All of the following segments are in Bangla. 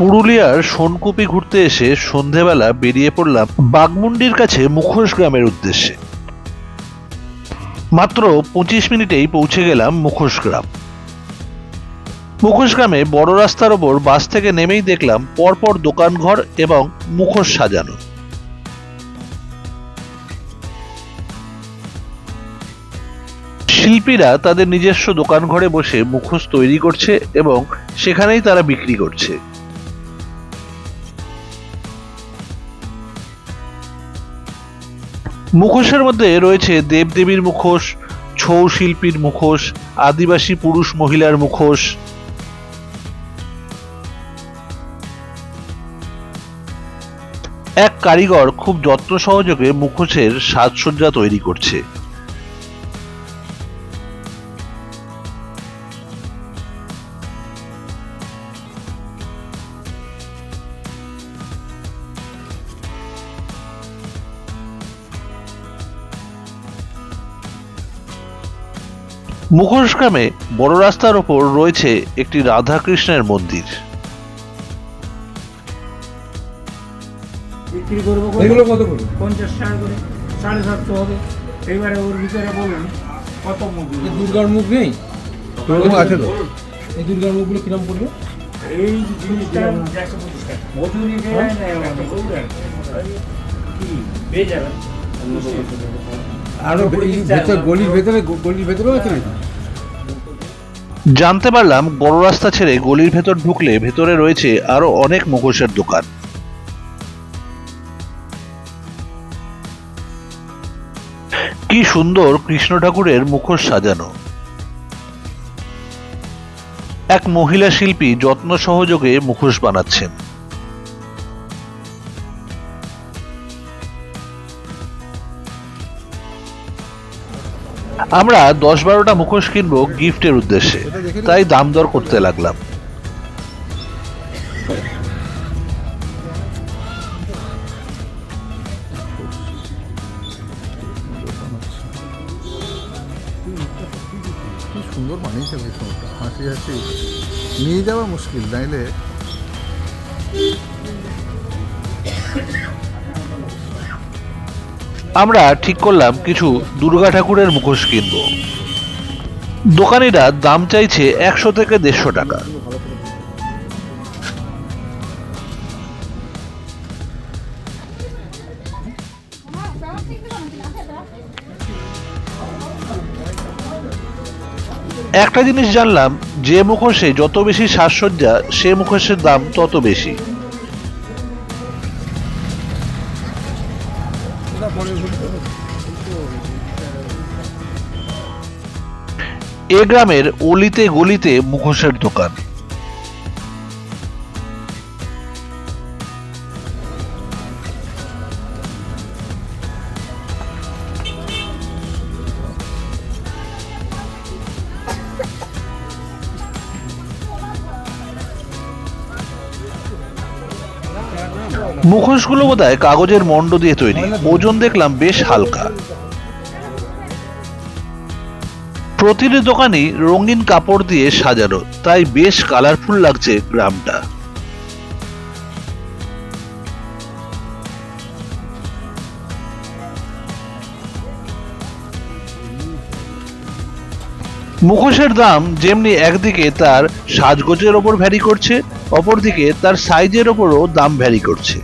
পুরুলিয়ার সোনকুপি ঘুরতে এসে সন্ধেবেলা বেরিয়ে পড়লাম বাগমুন্ডির কাছে মুখোশ গ্রামের উদ্দেশ্যে। মাত্র পঁচিশ মিনিটেই পৌঁছে গেলাম মুখোশ গ্রাম। মুখোশ গ্রামে বড় রাস্তার ওপর বাস থেকে নেমেই দেখলাম পরপর দোকানঘর এবং মুখোশ সাজানো। শিল্পীরা তাদের নিজস্ব দোকান ঘরে বসে মুখোশ তৈরি করছে এবং সেখানেই তারা বিক্রি করছে। মুখোশের মধ্যে রয়েছে দেবদেবীর মুখোশ, ছৌ শিল্পীর মুখোশ, আদিবাসী পুরুষ মহিলার মুখোশ। এক কারিগর খুব যত্ন সহযোগে মুখোশের সাজসজ্জা তৈরি করছে। মুখোশগ্রামে বড় রাস্তার ওপর রয়েছে একটি রাধাকৃষ্ণের মন্দির। বিক্রি করব এগুলো কত করে? পঞ্চাশ টাকা করে সাড়ে সাতশো হবে। এইবারে ওর ভিতরে বলুন কত মুভি দুর্গার মুখ নেই? আছে তো? এই দুর্গার মুখগুলো কিরম পড়বে? এই জিনিসটা মজুরি দেয় না আমাদের, কি, পেয়ে যাবেন আরও এই ভেতর গলির ভেতরে গলির ভেতরেও আছে নাকি? জানতে পারলাম বড় রাস্তা ছেড়ে গলির ভেতর ঢুকলে ভেতরে রয়েছে আরও অনেক মুখোশের দোকান। কি সুন্দর কৃষ্ণ ঠাকুরের মুখোশ সাজানো। এক মহিলা শিল্পী যত্ন সহযোগে মুখোশ বানাচ্ছেন। আমরা দশ বারোটা মুখোশ কিনবো গিফটের উদ্দেশ্যে। তাই দাম দর করতে লাগলাম। সুন্দর বানিয়েছে ভীষণটা হাসি হাসি। নিয়ে যাওয়া মুশকিল, নাইলে আমরা ঠিক করলাম কিছু দুর্গা ঠাকুরের মুখোশ কিনবো। দোকানিরা দাম চাইছে একশো থেকে দেড়শো টাকা। একটা জিনিস জানলাম, যে মুখোশে যত বেশি সাজসজ্জা, সে মুখোশের দাম তত বেশি। এ গ্রামের অলিতে গলিতে মুখোশের দোকান। মুখোশগুলো বোধহয় কাগজের মন্ড দিয়ে তৈরি। ওজন দেখলাম বেশ হালকা। প্রতিটি দোকানই রঙিন কাপড় দিয়ে সাজানো, তাই বেশ কালারফুল লাগছে গ্রামটা। মুখোশের দাম যেমনি একদিকে তার সাজগোজের ওপর ভ্যারি করছে অপরদিকে তার সাইজের ওপরও দাম ভ্যারি করছে।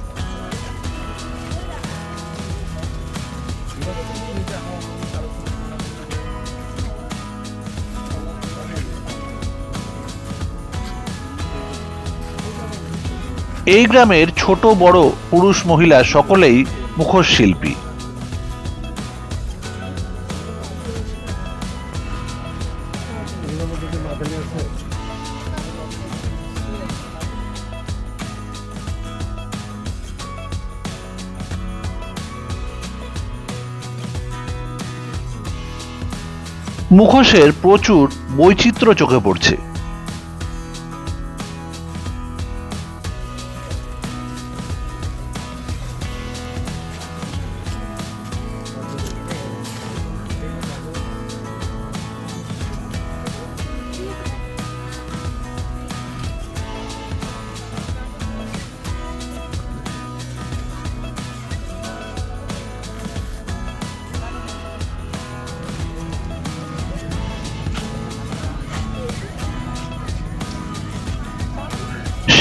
এই গ্রামের ছোট বড় পুরুষ মহিলা সকলেই মুখোশ শিল্পী মুখোশের প্রচুর বৈচিত্র্য চোখে পড়ছে।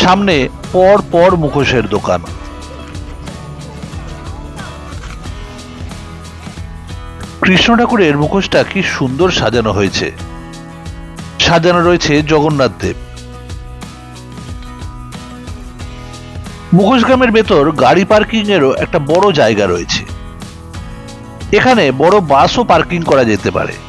সামনে পর পর মুখোশের দোকান। কৃষ্ণ ঠাকুরের মুখোশটা কি সুন্দর সাজানো হয়েছে। সাজানো রয়েছে জগন্নাথ দেব। মুখোশ গ্রামের ভেতর গাড়ি পার্কিং এরও একটা বড় জায়গা রয়েছে। এখানে বড় বাসও পার্কিং করা যেতে পারে।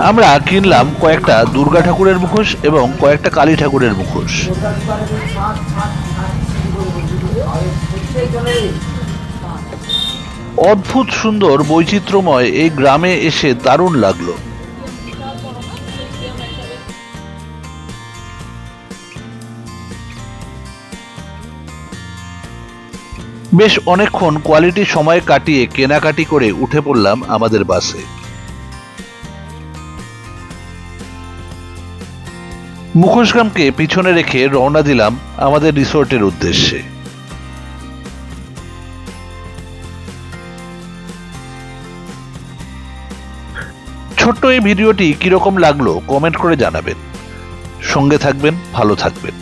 আমরা কিনলাম কয়েকটা দুর্গা ঠাকুরের মুখোশ এবং কয়েকটা কালী ঠাকুরের মুখোশ। অদ্ভুত সুন্দর বৈচিত্র্যময় এই গ্রামে এসে দারুণ লাগল। বেশ অনেকক্ষণ কোয়ালিটি সময় কাটিয়ে কেনাকাটি করে উঠে পড়লাম আমাদের বাসে। মুখোশগ্রামকে পিছনে রেখে রওনা দিলাম আমাদের রিসোর্টের উদ্দেশ্যে। ছোট্ট এই ভিডিওটি কীরকম লাগল কমেন্ট করে জানাবেন। সঙ্গে থাকবেন, ভালো থাকবেন।